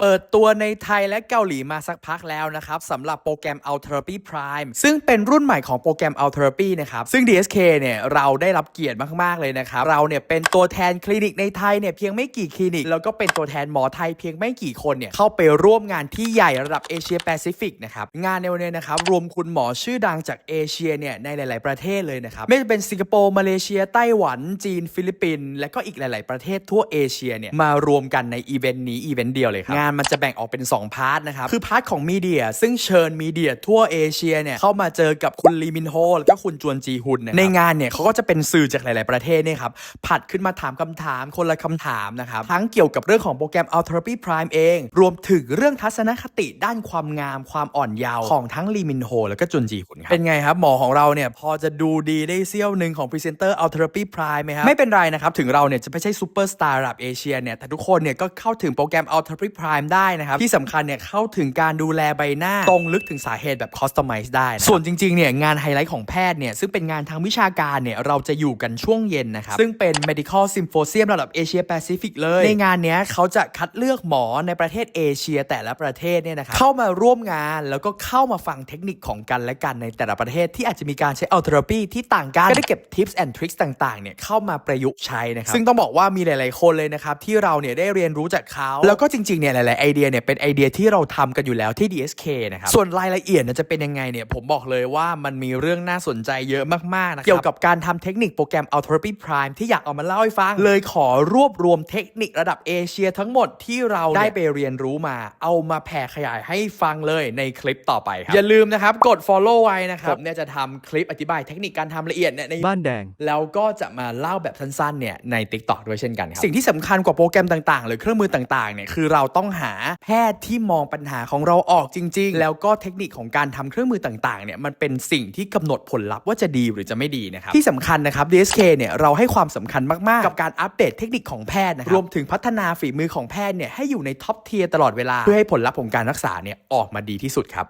เปิดตัวในไทยและเกาหลีมาสักพักแล้วนะครับสำหรับโปรแกรม Out Therapy Prime ซึ่งเป็นรุ่นใหม่ของโปรแกรม Out Therapy นะครับซึ่ง DSK เนี่ยเราได้รับเกียรติมากๆเลยนะครับเราเนี่ยเป็นตัวแทนคลินิกในไทยเนี่ยเพียงไม่กี่คลินิก แล้วก็เป็นตัวแทนหมอไทยเพียงไม่กี่คนเนี่ยเข้าไปร่วมงานที่ใหญ่ระดับเอเชียแปซิฟิกนะครับงานในวันนี้นะครับรวมคุณหมอชื่อดังจากเอเชียเนี่ยในหลาย ๆประเทศเลยนะครับไม่ว่าจะเป็นสิงคโปร์มาเลเซียไต้หวันจีน ฟิลิปปินส์และก็อีกหลาย ๆประเทศทั่วเอเชียเนี่ยมารวมกันในอีเวนต์นี้อีเวนต์เดียวเลยครับานมันจะแบ่งออกเป็น 2 พาร์ทนะครับ คือพาร์ทของมีเดียซึ่งเชิญมีเดียทั่วเอเชียเนี่ย เข้ามาเจอกับคุณลีมินโฮแล้วก็คุณจวนจีฮุนในงานเนี่ยเขาก็จะเป็นสื่อจากหลาย ๆ ประเทศเนี่ยครับ ผัดขึ้นมาถามคำถามคนละคำถามนะครับ ทั้งเกี่ยวกับเรื่องของโปรแกรม Out e r a p y Prime เอง รวมถึงเรื่องทัศนคติด้านความงามความอ่อนเยาว์ของทั้งลีมินโฮแล้วก็จวนจีฮุนครับเป็นไงครับหมอของเราเนี่ยพอจะดูดีได้เซี่ยวหนึ่งของพรีเซนเตอร์ Out e r a p y Prime ไหมครับไม่เป็นไรนะครับถึงเราเนี่ยจะไม่ใช่ซูเปอร์สตาร์ระดับเอเชียเนี่ยแต่ทุกคนเนี่ยก็เข้าถึงโปรแกรม Out e r a p y Prime ได้นะครับ ที่สำคัญเนี่ยเข้าถึงการดูแลใบหน้า ตรงลึกถึงสาเหตุแบบ Customize ได้นะส่วนจริงๆเนี่ยงานไฮไลท์ของแพทย์เนี่ยซึ่งเป็นงานทางวิชาการเนี่ยเราจะอยู่กันช่วงเย็นนะครับ ซึ่งเป็น medical symposium ระดับเอเชียแปซิฟิกเลย ในงานเนี้ยเขาจะคัดเลือกหมอในประเทศเอเชียแต่ละประเทศเนี่ยนะครับเข้ามาร่วมงานแล้วก็เข้ามาฟังเทคนิคของกันและกันในแต่ละประเทศที่อาจจะมีการใช้ Out Therapy ที่ต่างกันก็ได้เก็บ tips and tricks ต่างๆเนี่ยเข้ามาประยุกต์ใช้นะครับซึ่งต้องบอกว่ามีหลาย ๆคนเลยนะครับที่เราเนี่ยได้เรียนรู้จากเขาแล้วก็จริงๆเนี่ยหลายๆไอเดียเนี่ยเป็นไอเดียที่เราทำกันอยู่แล้วที่ DSK นะครับส่วนรายละเอียดเนี่ยจะเป็นยังไงเนี่ยผมบอกเลยว่ามันมีเรื่องน่าสนใจเยอะมากๆนะครับเกี่ยวกับการทำเทคนิคโปรแกรม Out Therapy Prime ที่อยากเอามาเล่าให้ฟัง เลยขอรวบรวมเทคนิคระดับเอเชียทั้งหมดที่เราได้ไปเรียนรู้มา เอามาแผ่ขยายให้ฟังเลยในคลิปต่อไปครับ อย่าลืมนะครับ กด follow ไว้นะครับผมเนี่ยจะทำคลิปอธิบายเทคนิคการทำละเอียดเนี่ยในบ้านแดง แล้วก็จะมาเล่าแบบสั้นๆเนี่ยใน t ิ k t o k ด้วยเช่นกันครับสิ่งที่สำคัญกว่าโปรแกรมต่างๆ หรือเครื่องมือต่างๆเนี่ยคือเราต้องหาแพทย์ที่มองปัญหาของเราออกจริง ๆ แล้วก็เทคนิคของการทำเครื่องมือต่างๆเนี่ยมันเป็นสิ่งที่กำหนดผลลัพธ์ว่าจะดีหรือจะไม่ดีนะครับที่สำคัญนะครับ DSK เนี่ยเราให้ความสำคัญมากๆ กับการอัปเดตเทคนิคของแพทย์นะครับรวมถึงพัฒนาฝีมือของแพทย์เนี่ยให้อยู่ในท็อปเทียร์ตลอดเวลาเพื่อให้ผลลัพธ์ของการรักษาเนี่ยออกมาดีที่สุดครับ